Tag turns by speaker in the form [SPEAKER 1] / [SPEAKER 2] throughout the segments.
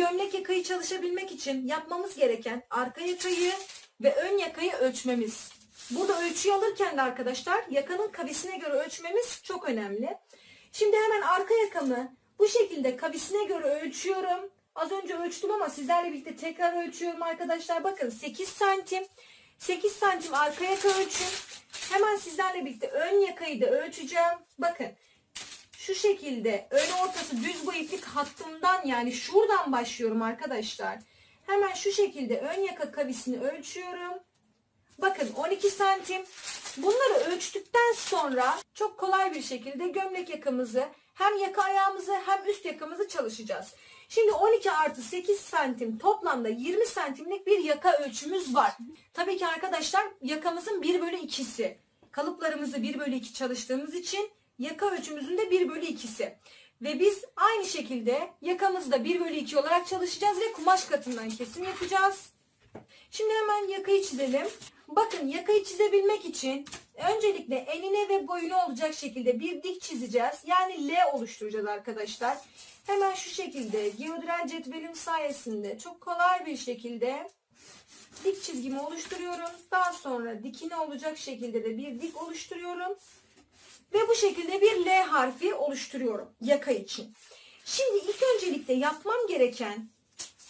[SPEAKER 1] gömlek yakayı çalışabilmek için yapmamız gereken arka yakayı ve ön yakayı ölçmemiz. Burada ölçüyü alırken de arkadaşlar yakanın kavisine göre ölçmemiz çok önemli. Şimdi hemen arka yakamı bu şekilde kavisine göre ölçüyorum. Az önce ölçtüm ama sizlerle birlikte tekrar ölçüyorum arkadaşlar. Bakın 8 santim. 8 santim arka yaka ölçüm. Hemen sizlerle birlikte ön yakayı da ölçeceğim. Bakın şu şekilde ön ortası düz bu iplik hattından yani şuradan başlıyorum arkadaşlar. Hemen şu şekilde ön yaka kavisini ölçüyorum. Bakın 12 santim. Bunları ölçtükten sonra çok kolay bir şekilde gömlek yakamızı hem yaka ayağımızı hem üst yakamızı çalışacağız. Şimdi 12 artı 8 santim toplamda 20 santimlik bir yaka ölçümüz var. Tabii ki arkadaşlar yakamızın 1 bölü 2'si. Kalıplarımızı 1 bölü 2 çalıştığımız için yaka ölçümüzün de 1 bölü 2'si. Ve biz aynı şekilde yakamızı da 1 bölü 2 olarak çalışacağız ve kumaş katından kesim yapacağız. Şimdi hemen yakayı çizelim. Bakın yakayı çizebilmek için öncelikle enine ve boyuna olacak şekilde bir dik çizeceğiz. Yani L oluşturacağız arkadaşlar. Hemen şu şekilde geodrel cetvelim sayesinde çok kolay bir şekilde dik çizgimi oluşturuyorum. Daha sonra dikine olacak şekilde de bir dik oluşturuyorum. Ve bu şekilde bir L harfi oluşturuyorum yaka için. Şimdi ilk öncelikle yapmam gereken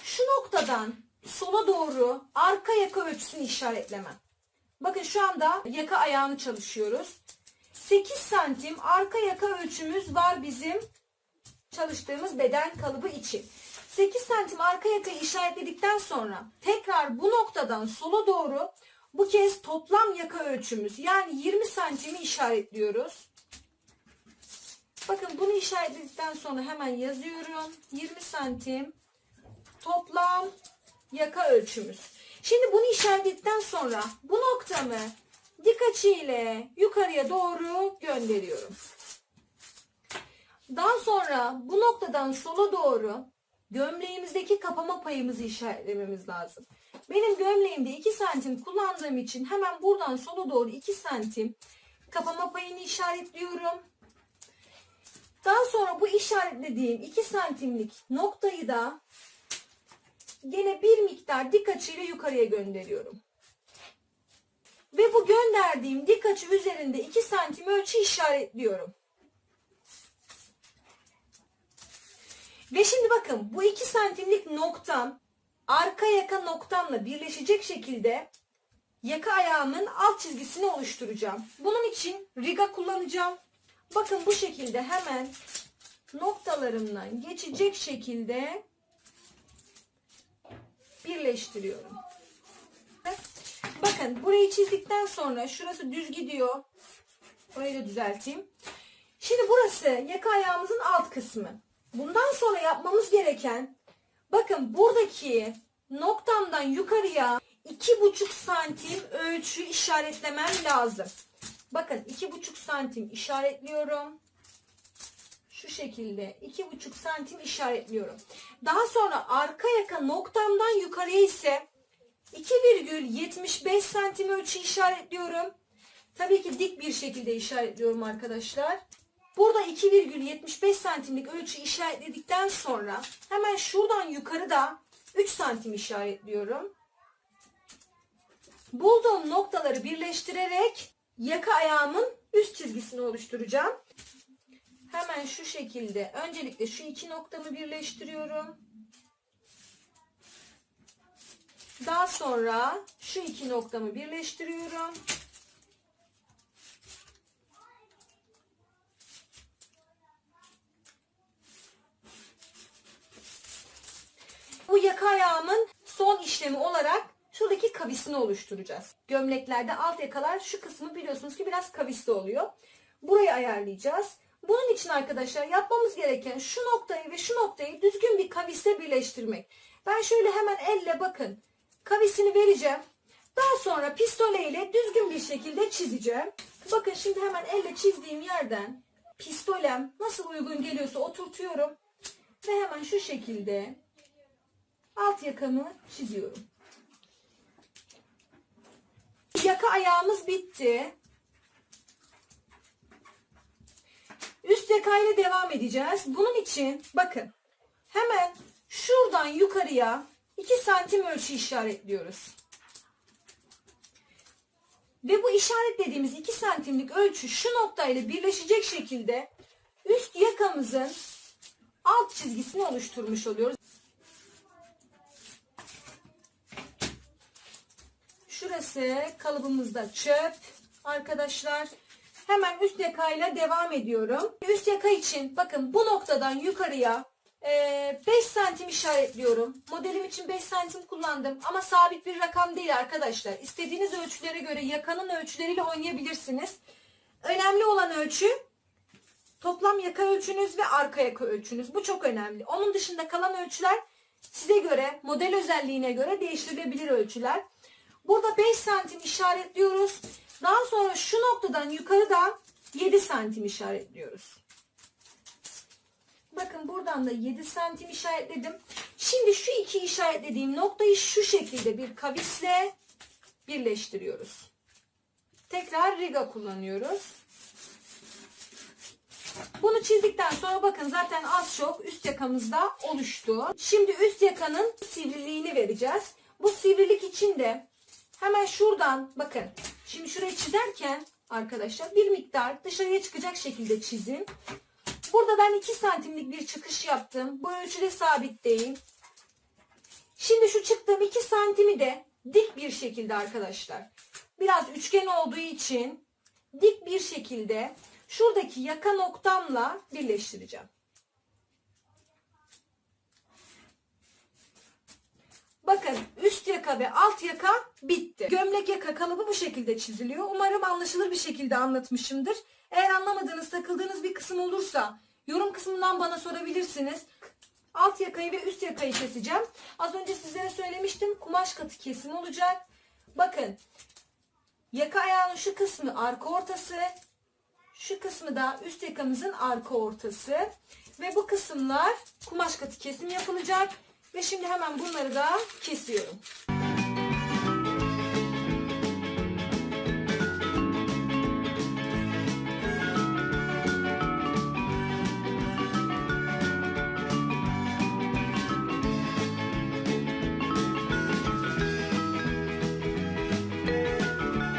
[SPEAKER 1] şu noktadan sola doğru arka yaka ölçüsünü işaretlemem. Bakın şu anda yaka ayağını çalışıyoruz. 8 santim arka yaka ölçümüz var bizim çalıştığımız beden kalıbı için. 8 santim arka yakayı işaretledikten sonra tekrar bu noktadan sola doğru bu kez toplam yaka ölçümüz yani 20 santimi işaretliyoruz. Bakın bunu işaretledikten sonra hemen yazıyorum. 20 santim toplam yaka ölçümüz. Şimdi bunu işaretledikten sonra bu noktamı dik açı ile yukarıya doğru gönderiyorum. Daha sonra bu noktadan sola doğru gömleğimizdeki kapama payımızı işaretlememiz lazım. Benim gömleğimde 2 santim kullandığım için hemen buradan sola doğru 2 santim kapama payını işaretliyorum. Bu işaretlediğim 2 santimlik noktayı da gene bir miktar dik açıyla yukarıya gönderiyorum. Ve bu gönderdiğim dik açı üzerinde 2 santim ölçü işaretliyorum. Ve şimdi bakın bu 2 santimlik noktam arka yaka noktamla birleşecek şekilde yaka ayağımın alt çizgisini oluşturacağım. Bunun için riga kullanacağım. Bakın bu şekilde hemen noktalarımdan geçecek şekilde birleştiriyorum. Bakın burayı çizdikten sonra şurası düz gidiyor. Orayı da düzelteyim. Şimdi burası yaka ayağımızın alt kısmı. Bundan sonra yapmamız gereken bakın buradaki noktamdan yukarıya iki buçuk santim ölçü işaretlemem lazım. Bakın iki buçuk santim işaretliyorum. Şekilde iki buçuk santim işaretliyorum. Daha sonra arka yaka noktamdan yukarıya ise 2,75 santim ölçü işaretliyorum. Tabii ki dik bir şekilde işaretliyorum arkadaşlar. Burada 2,75 santimlik ölçü işaretledikten sonra hemen şuradan yukarı da 3 santim işaretliyorum. Bulduğum noktaları birleştirerek yaka ayağımın üst çizgisini oluşturacağım. Hemen şu şekilde öncelikle şu iki noktamı birleştiriyorum. Daha sonra şu iki noktamı birleştiriyorum. Bu yaka ayağımın son işlemi olarak şuradaki kavisini oluşturacağız. Gömleklerde alt yakalar şu kısmı biliyorsunuz ki biraz kavisli oluyor. Burayı ayarlayacağız. Bunun için arkadaşlar yapmamız gereken şu noktayı ve şu noktayı düzgün bir kavisle birleştirmek. Ben şöyle hemen elle bakın kavisini vereceğim. Daha sonra pistole ile düzgün bir şekilde çizeceğim. Bakın şimdi hemen elle çizdiğim yerden pistolem nasıl uygun geliyorsa oturtuyorum. Ve hemen şu şekilde alt yakamı çiziyorum. Yaka ayağımız bitti. Yakayla devam edeceğiz. Bunun için bakın hemen şuradan yukarıya 2 santim ölçü işaretliyoruz. Ve bu işaretlediğimiz 2 santimlik ölçü şu noktayla birleşecek şekilde üst yakamızın alt çizgisini oluşturmuş oluyoruz. Şurası kalıbımızda çöp arkadaşlar. Hemen üst yakayla devam ediyorum. Üst yaka için bakın bu noktadan yukarıya e, 5 santim işaretliyorum. Modelim için 5 santim kullandım ama sabit bir rakam değil arkadaşlar. İstediğiniz ölçülere göre yakanın ölçüleriyle oynayabilirsiniz. Önemli olan ölçü toplam yaka ölçünüz ve arka yaka ölçünüz. Bu çok önemli. Onun dışında kalan ölçüler size göre, model özelliğine göre değiştirilebilir ölçüler. Burada 5 santim işaretliyoruz. Daha sonra şu noktadan yukarı da 7 santim işaretliyoruz. Bakın buradan da 7 santim işaretledim. Şimdi şu iki işaretlediğim noktayı şu şekilde bir kavisle birleştiriyoruz. Tekrar riga kullanıyoruz. Bunu çizdikten sonra bakın zaten az çok üst yakamızda oluştu. Şimdi üst yakanın sivriliğini vereceğiz. Bu sivrilik için de hemen şuradan bakın. Şimdi şurayı çizerken arkadaşlar bir miktar dışarıya çıkacak şekilde çizin. Burada ben 2 santimlik bir çıkış yaptım. Bu ölçüde sabit değil. Şimdi şu çıktığım 2 santimi de dik bir şekilde arkadaşlar. Biraz üçgen olduğu için dik bir şekilde şuradaki yaka noktamla birleştireceğim. Bakın üst yaka ve alt yaka bitti. Gömlek yaka kalıbı bu şekilde çiziliyor. Umarım anlaşılır bir şekilde anlatmışımdır. Eğer anlamadığınız, takıldığınız bir kısım olursa yorum kısmından bana sorabilirsiniz. Alt yakayı ve üst yakayı keseceğim. Az önce sizlere söylemiştim. Kumaş katı kesim olacak. Bakın yaka ayağının şu kısmı arka ortası. Şu kısmı da üst yakamızın arka ortası. Ve bu kısımlar kumaş katı kesim yapılacak. Ve şimdi hemen bunları da kesiyorum.